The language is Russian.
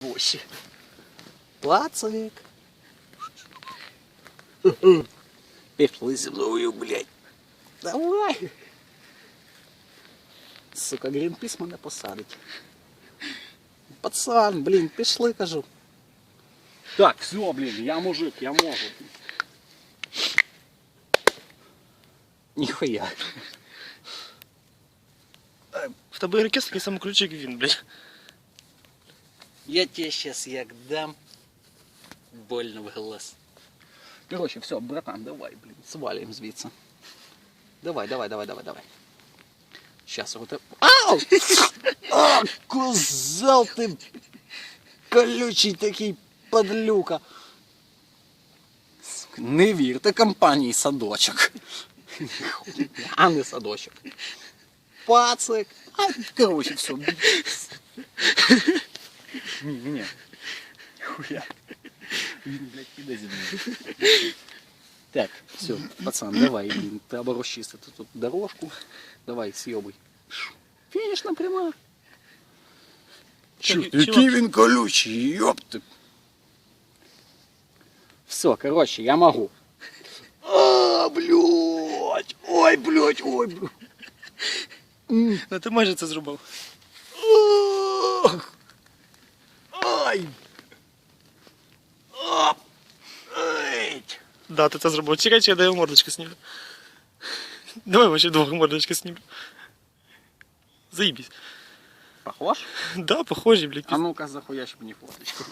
Босі. Пацик. Пішли зі мною, блядь. Давай. Сука, Грінпіс мене посадить. Пацан, блін, пішли, кажу. Так, все, блін, я мужик, я можу. Ніхуя. В тебе ігроки такий самий ключ, як він, блядь. Я тебе сейчас як дам больно в глаз. Короче, все, братан, давай, блин, свалим звідси. Давай, давай, давай, давай, давай. Сейчас вот это... Ау! А, козел ты колючий такий подлюка. Сука, Не вірте компанії садочок. А не садочок. Пацик. А, короче, все. Ні, ні, ні. Хуя. Він, блядь, піде зі мною. Так, все, пацан, давай, блін, треба розчистити тут дорожку. Давай, с'єбуй. Фінішна пряма. Чу, Чувак. який він колючий, йопти. Все, короче, я могу. А, блядь, ой, блядь, ой, блядь. Ну ти майже це зробив. Ах! Ай! Ап! Ей! Да, ти це зробив. Чекай, чекай, дай я мордочку сніму. Давай вообще двох мордочки сніму. Заїбись. Похож? Да, похожі, блядь. А ну-ка, захуящ мне фоточку.